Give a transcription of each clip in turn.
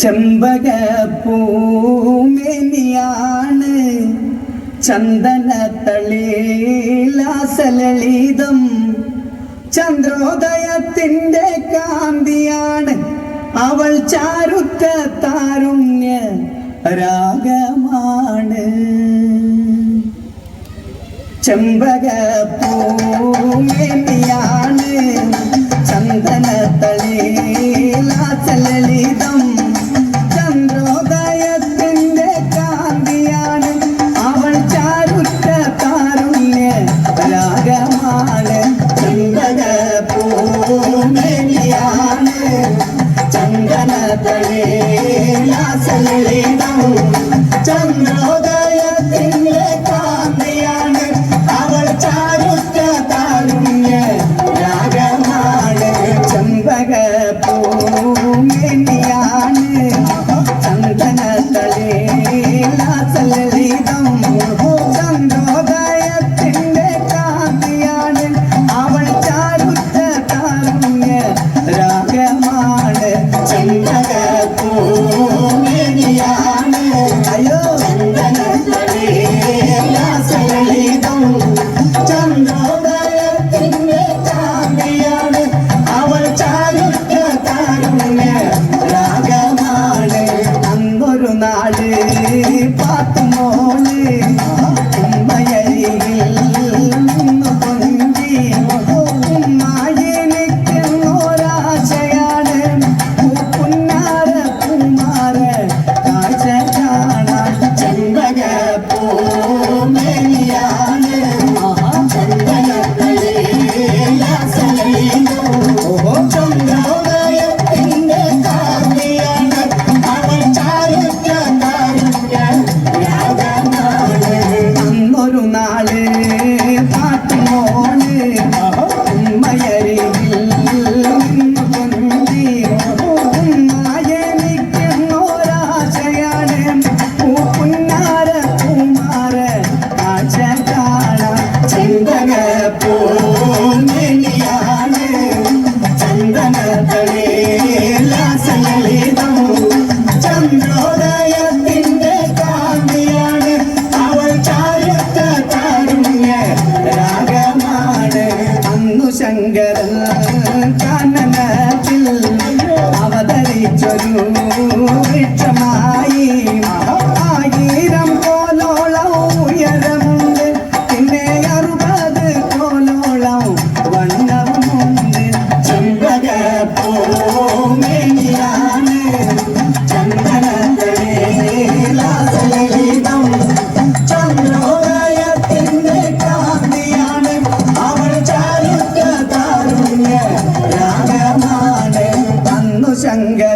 ചെമ്പക ചന്ദന ചന്ദനത്തളീലാസലളിതം ചന്ദ്രോദയത്തിന്റെ കാന്തിയാണ് അവൾ ചാരുത്ത താരുണ്യ രാഗമാണ്. ചെമ്പക ചന്ദന ചന്ദനത്തളീലാസലളിതം चंद्रोदय ജനിച്ചൊരു വൃക്ഷമായി ആയിരം പോലോളം ഉയരമുണ്ട്. പിന്നെ അറുപത് പോലോളം വണ്ണമുണ്ട്. ചുണ്ടക പോമേനിയാണ്. ചന്ദനത്തിലേതം ചന്ദ്രോദയത്തിന്റെ കാന്തിയാണ് അവൾ ചാരുത്ത താരുണ്യ രാഗമാണ് ശങ്കര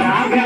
நாகா